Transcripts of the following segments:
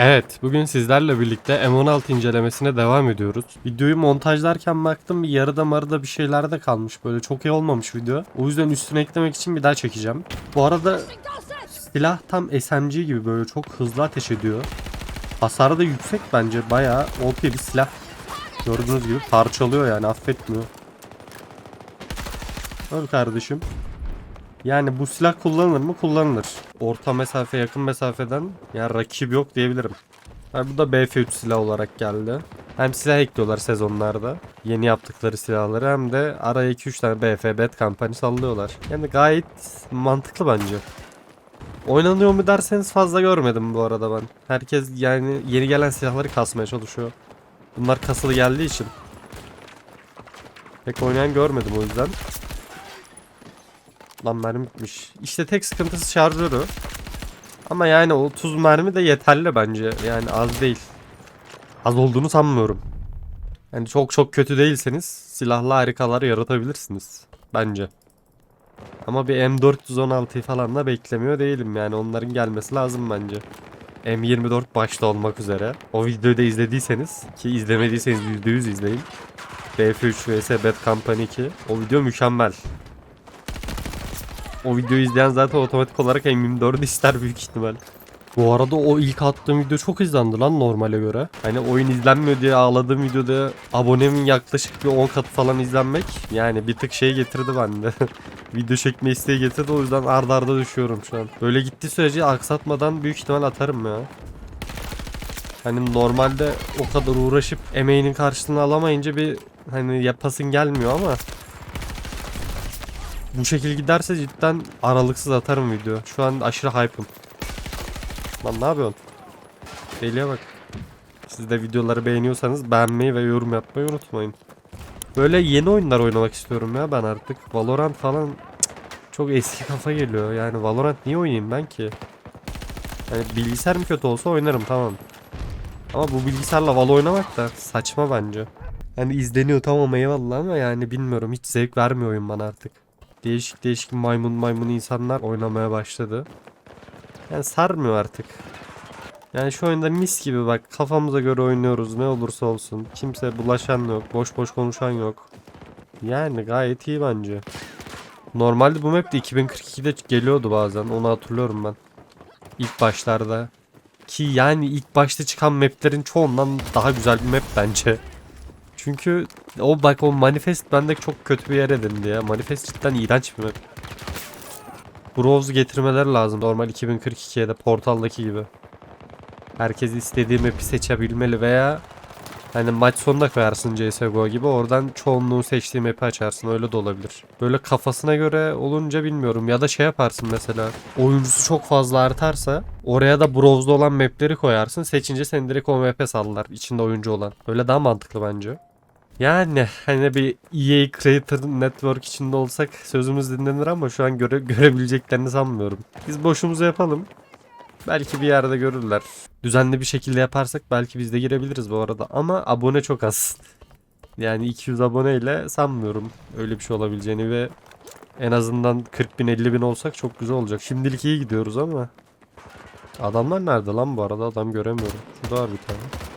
Evet, bugün sizlerle birlikte M16 incelemesine devam ediyoruz. Videoyu montajlarken baktım bir yarıda marıda bir şeyler de kalmış. Böyle çok iyi olmamış video. O yüzden üstüne eklemek için bir daha çekeceğim. Bu arada silah tam SMG gibi böyle çok hızlı ateş ediyor. Hasarı da yüksek bence. Bayağı OP bir silah. Gördüğünüz gibi parçalıyor yani affetmiyor. Öl kardeşim. Yani bu silah kullanılır mı? Kullanılır. Orta mesafe, yakın mesafeden yani rakip yok diyebilirim. Ha, bu da BF3 silah olarak geldi. Hem silah ekliyorlar sezonlarda. Yeni yaptıkları silahları hem de araya 2-3 tane BF Bad Company sallıyorlar. Yani gayet mantıklı bence. Oynanıyor mu derseniz fazla görmedim bu arada ben. Herkes yani yeni gelen silahları kasmaya çalışıyor. Bunlar kasılı geldiği için. Pek oynayan görmedim o yüzden. Lan mermi bitmiş. İşte tek sıkıntısı şarjörü. Ama yani 30 mermi de yeterli bence. Yani az değil. Az olduğunu sanmıyorum. Yani çok çok kötü değilseniz silahlı harikalar yaratabilirsiniz. Bence. Ama bir M416'yı falan da beklemiyor değilim yani onların gelmesi lazım bence. M24 başta olmak üzere. O videoyu da izlediyseniz ki izlemediyseniz %100 izleyin. BF3 vs Bad Company 2. O video mükemmel. O videoyu izleyen zaten otomatik olarak M24 ister büyük ihtimal. Bu arada o ilk attığım video çok izlendi lan normale göre. Hani oyun izlenmiyor diye ağladığım videoda abonemin yaklaşık bir 10 katı falan izlenmek yani bir tık şey getirdi bende. video çekme isteği getirdi o yüzden arda arda düşüyorum şu an. Böyle gittiği sürece aksatmadan büyük ihtimal atarım ya. Hani normalde o kadar uğraşıp emeğinin karşılığını alamayınca bir hani yapasın gelmiyor ama bu şekil giderse cidden aralıksız atarım video. Şu an aşırı hype'ım. Lan ne yapıyorsun? Deliye bak. Siz de videoları beğeniyorsanız beğenmeyi ve yorum yapmayı unutmayın. Böyle yeni oyunlar oynamak istiyorum ya ben artık. Valorant falan çok eski kafa geliyor. Yani Valorant niye oynayayım ben ki? Yani bilgisayar mı kötü olsa oynarım tamam. Ama bu bilgisayarla Valo oynamak da saçma bence. Yani izleniyor tamam eyvallah ama yani bilmiyorum hiç zevk vermiyor oyun bana artık değişik değişik maymun maymun insanlar oynamaya başladı. Yani sarmıyor artık. Yani şu oyunda mis gibi bak kafamıza göre oynuyoruz ne olursa olsun. Kimse bulaşan yok, boş boş konuşan yok. Yani gayet iyi bence. Normalde bu map de 2042'de geliyordu bazen onu hatırlıyorum ben. İlk başlarda. Ki yani ilk başta çıkan maplerin çoğundan daha güzel bir map bence. Çünkü o bak o manifest bende çok kötü bir yer edindi ya. Manifest cidden iğrenç bir map. Browse getirmeleri lazım normal 2042'ye de portaldaki gibi. Herkes istediği map'i seçebilmeli veya hani maç sonuna koyarsın CSGO gibi oradan çoğunluğun seçtiği map'i açarsın öyle de olabilir. Böyle kafasına göre olunca bilmiyorum ya da şey yaparsın mesela oyuncusu çok fazla artarsa oraya da browse'da olan map'leri koyarsın seçince seni direkt o map'e sallar içinde oyuncu olan. Öyle daha mantıklı bence. Yani hani bir EA Creator Network içinde olsak sözümüz dinlenir ama şu an göre görebileceklerini sanmıyorum. Biz boşumuza yapalım. Belki bir yerde görürler. Düzenli bir şekilde yaparsak belki biz de girebiliriz bu arada. Ama abone çok az. Yani 200 aboneyle sanmıyorum öyle bir şey olabileceğini ve en azından 40 bin 50 bin olsak çok güzel olacak. Şimdilik iyi gidiyoruz ama. Adamlar nerede lan bu arada adam göremiyorum. Şurada var bir tane.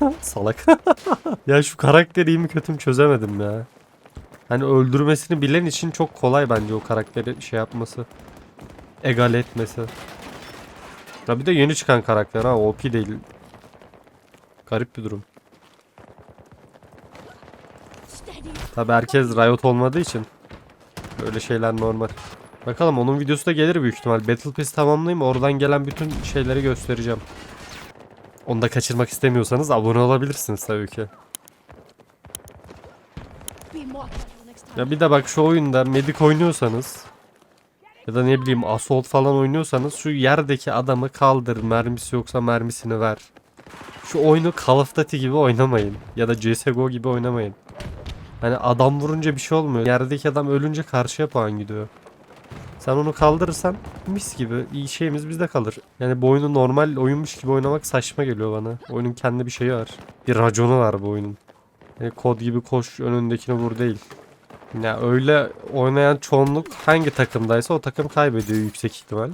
Salak. ya şu karakter iyi mi kötü mü çözemedim ya. Hani öldürmesini bilen için çok kolay bence o karakteri şey yapması. Egal etmesi. Ya bir de yeni çıkan karakter ha OP değil. Garip bir durum. Tabi herkes Riot olmadığı için. Böyle şeyler normal. Bakalım onun videosu da gelir büyük ihtimal. Battle Pass tamamlayayım oradan gelen bütün şeyleri göstereceğim. Onu da kaçırmak istemiyorsanız abone olabilirsiniz tabii ki. Ya bir de bak şu oyunda medik oynuyorsanız ya da ne bileyim assault falan oynuyorsanız şu yerdeki adamı kaldır mermisi yoksa mermisini ver. Şu oyunu Call of Duty gibi oynamayın ya da CSGO gibi oynamayın. Hani adam vurunca bir şey olmuyor. Yerdeki adam ölünce karşıya puan gidiyor. Sen onu kaldırırsan mis gibi iyi şeyimiz bizde kalır. Yani bu oyunu normal oyunmuş gibi oynamak saçma geliyor bana. Oyunun kendi bir şeyi var. Bir raconu var bu oyunun. Yani kod gibi koş önündekini vur değil. Ya öyle oynayan çoğunluk hangi takımdaysa o takım kaybediyor yüksek ihtimal.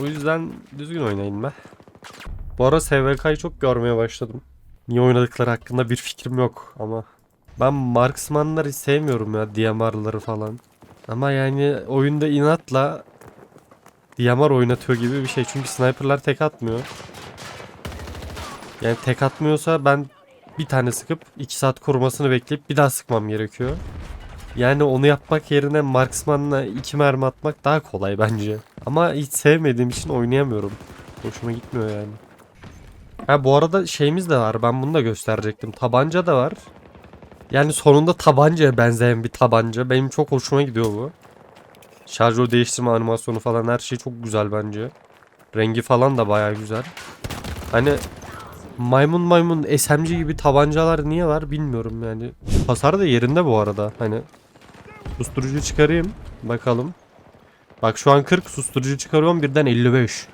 O yüzden düzgün oynayın be. Bu ara SVK'yı çok görmeye başladım. Niye oynadıkları hakkında bir fikrim yok ama. Ben marksmanları sevmiyorum ya DMR'ları falan. Ama yani oyunda inatla DMR oynatıyor gibi bir şey. Çünkü sniperlar tek atmıyor. Yani tek atmıyorsa ben bir tane sıkıp 2 saat korumasını bekleyip bir daha sıkmam gerekiyor. Yani onu yapmak yerine marksmanla iki mermi atmak daha kolay bence. Ama hiç sevmediğim için oynayamıyorum. Hoşuma gitmiyor yani. Ha bu arada şeyimiz de var. Ben bunu da gösterecektim. Tabanca da var. Yani sonunda tabancaya benzeyen bir tabanca. Benim çok hoşuma gidiyor bu. Şarjör değiştirme animasyonu falan her şey çok güzel bence. Rengi falan da baya güzel. Hani maymun maymun SMG gibi tabancalar niye var bilmiyorum yani. Hasar da yerinde bu arada. Hani susturucu çıkarayım. Bakalım. Bak şu an 40 susturucu çıkarıyorum birden 55.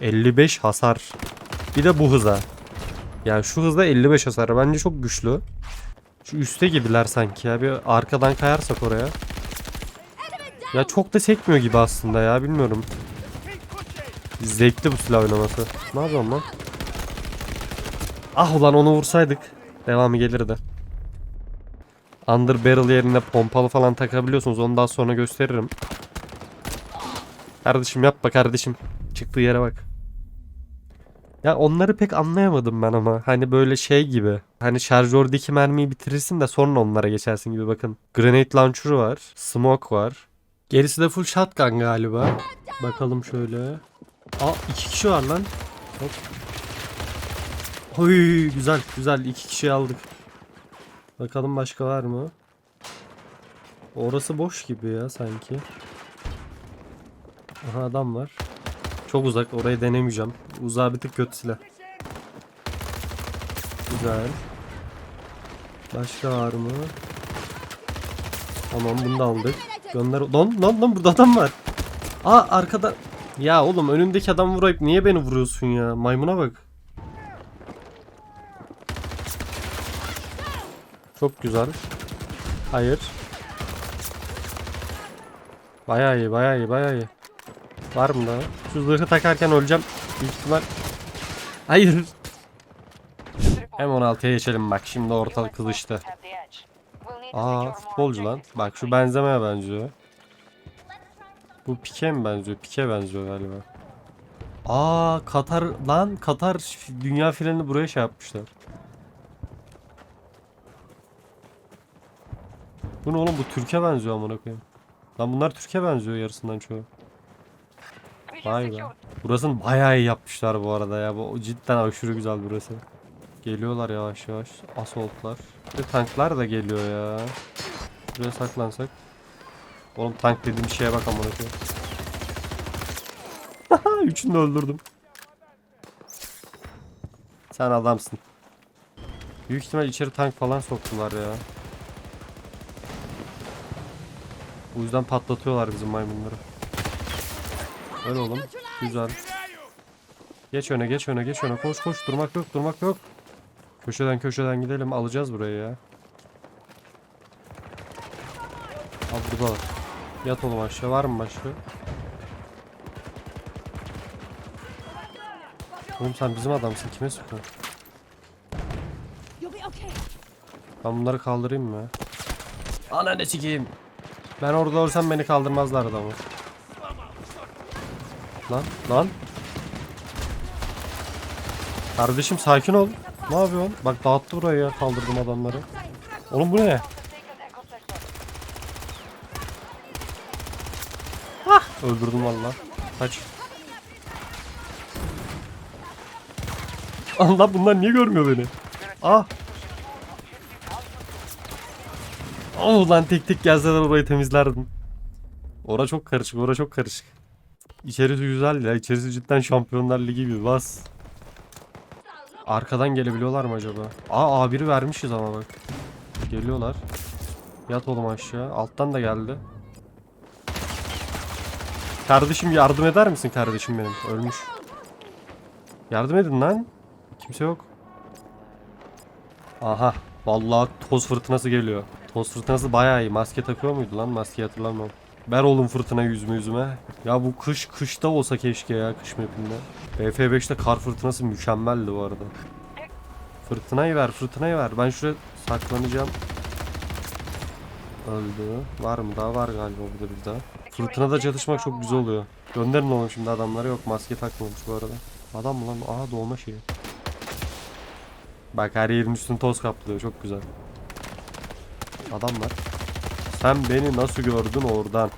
55 hasar. Bir de bu hıza. Yani şu hızda 55 hasar. Bence çok güçlü. Şu üste gibiler sanki ya. Bir arkadan kayarsak oraya. Ya çok da sekmiyor gibi aslında ya. Bilmiyorum. Zevkli bu silah oynaması. Ne yapıyorsun lan? Ah ulan onu vursaydık. Devamı gelirdi. Under barrel yerine pompalı falan takabiliyorsunuz. Onu daha sonra gösteririm. Kardeşim yapma kardeşim. Çıktığı yere bak. Ya onları pek anlayamadım ben ama. Hani böyle şey gibi. Hani şarjördeki mermiyi bitirirsin de sonra onlara geçersin gibi bakın. Grenade launcher var. Smoke var. Gerisi de full shotgun galiba. Bakalım şöyle. Aa iki kişi var lan. Hop. Oy güzel güzel iki kişi aldık. Bakalım başka var mı? Orası boş gibi ya sanki. Aha adam var. Çok uzak orayı denemeyeceğim. Uzağa bir tık kötü silah. Güzel. Başka var mı? Tamam bunu da aldık. Gönder. Lan lan lan burada adam var. Aa arkada. Ya oğlum önündeki adam vurayıp niye beni vuruyorsun ya? Maymuna bak. Çok güzel. Hayır. Bayağı iyi, bayağı iyi, bayağı iyi. Var mı daha? Şu zırhı takarken öleceğim. Büyük ihtimal. Hayır. M16'ya geçelim bak. Şimdi ortalık kızıştı. Aa futbolcu lan. Bak şu benzemeye benziyor. Bu Pike mi benziyor? Pike benziyor galiba. Aa Katar lan Katar dünya finalini buraya şey yapmışlar. Bu ne oğlum bu Türkiye benziyor amına koyayım. Lan bunlar Türkiye benziyor yarısından çoğu. Vay be. Burasını bayağı iyi yapmışlar bu arada ya. Bu cidden aşırı güzel burası. Geliyorlar yavaş yavaş. Assaultlar. Ve tanklar da geliyor ya. Buraya saklansak. Oğlum tank dediğim şeye bak amına koyayım. Üçünü öldürdüm. Sen adamsın. Büyük ihtimal içeri tank falan soktular ya. Bu yüzden patlatıyorlar bizim maymunları. Öyle oğlum. Güzel. Geç öne geç öne geç öne. Koş koş durmak yok durmak yok. Köşeden köşeden gidelim alacağız burayı ya. Al burada. Yat oğlum aşağı var mı başka? Oğlum sen bizim adamsın kime sıkıyorsun? Ben bunları kaldırayım mı? Ana ne sikeyim. Ben orada olsam beni kaldırmazlardı ama. Lan lan. Kardeşim sakin ol. Ne yapıyorsun? Bak dağıttı burayı ya kaldırdım adamları. Oğlum bu ne? Hah öldürdüm valla. Kaç. Allah bunlar niye görmüyor beni? Ah. Oh lan tek tek gelseler orayı temizlerdim. Ora çok karışık, ora çok karışık. İçerisi güzel ya, içerisi cidden Şampiyonlar Ligi gibi bas. Arkadan gelebiliyorlar mı acaba? Aa A1'i vermişiz ama bak. Geliyorlar. Yat oğlum aşağı. Alttan da geldi. Kardeşim yardım eder misin kardeşim benim? Ölmüş. Yardım edin lan. Kimse yok. Aha. Vallahi toz fırtınası geliyor. Toz fırtınası bayağı iyi. Maske takıyor muydu lan? Maskeyi hatırlamıyorum. Ver oğlum fırtına yüzme yüzme. Ya bu kış kışta olsa keşke ya kış mapinde. BF5'te kar fırtınası mükemmeldi bu arada. Fırtınayı ver fırtınayı ver. Ben şuraya saklanacağım. Öldü. Var mı daha var galiba burada bir daha. Fırtınada çatışmak çok güzel oluyor. Gönderin oğlum şimdi adamları yok maske takmamış bu arada. Adam mı lan? Aha doğma şeyi. Bak her yerin üstünü toz kaplıyor çok güzel. Adamlar. Sen beni nasıl gördün oradan?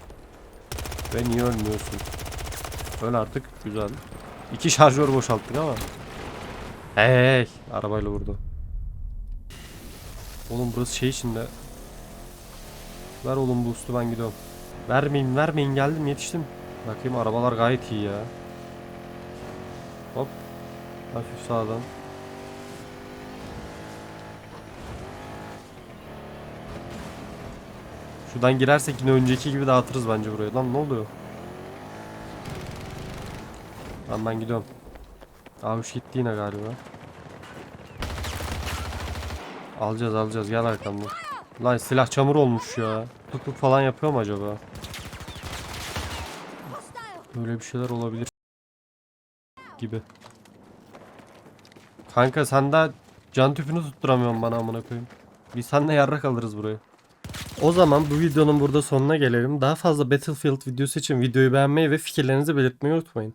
Ve niye ölmüyorsun? Öl artık güzel. İki şarjör boşalttık ama. Hey, arabayla vurdu. Oğlum burası şey içinde. Ver oğlum boost'u ben gidiyorum. Vermeyin vermeyin geldim yetiştim. Bakayım arabalar gayet iyi ya. Hop. Hafif sağdan. Şuradan girersek yine önceki gibi dağıtırız bence burayı. Lan ne oluyor? Lan ben gidiyorum. Şu gitti yine galiba. Alacağız alacağız gel arkamdan. Lan silah çamur olmuş ya. Tutukluk falan yapıyor mu acaba? Böyle bir şeyler olabilir. Gibi. Kanka sen daha can tüpünü tutturamıyorsun bana amına koyayım. Biz seninle yarrak alırız burayı. O zaman bu videonun burada sonuna gelelim. Daha fazla Battlefield videosu için videoyu beğenmeyi ve fikirlerinizi belirtmeyi unutmayın.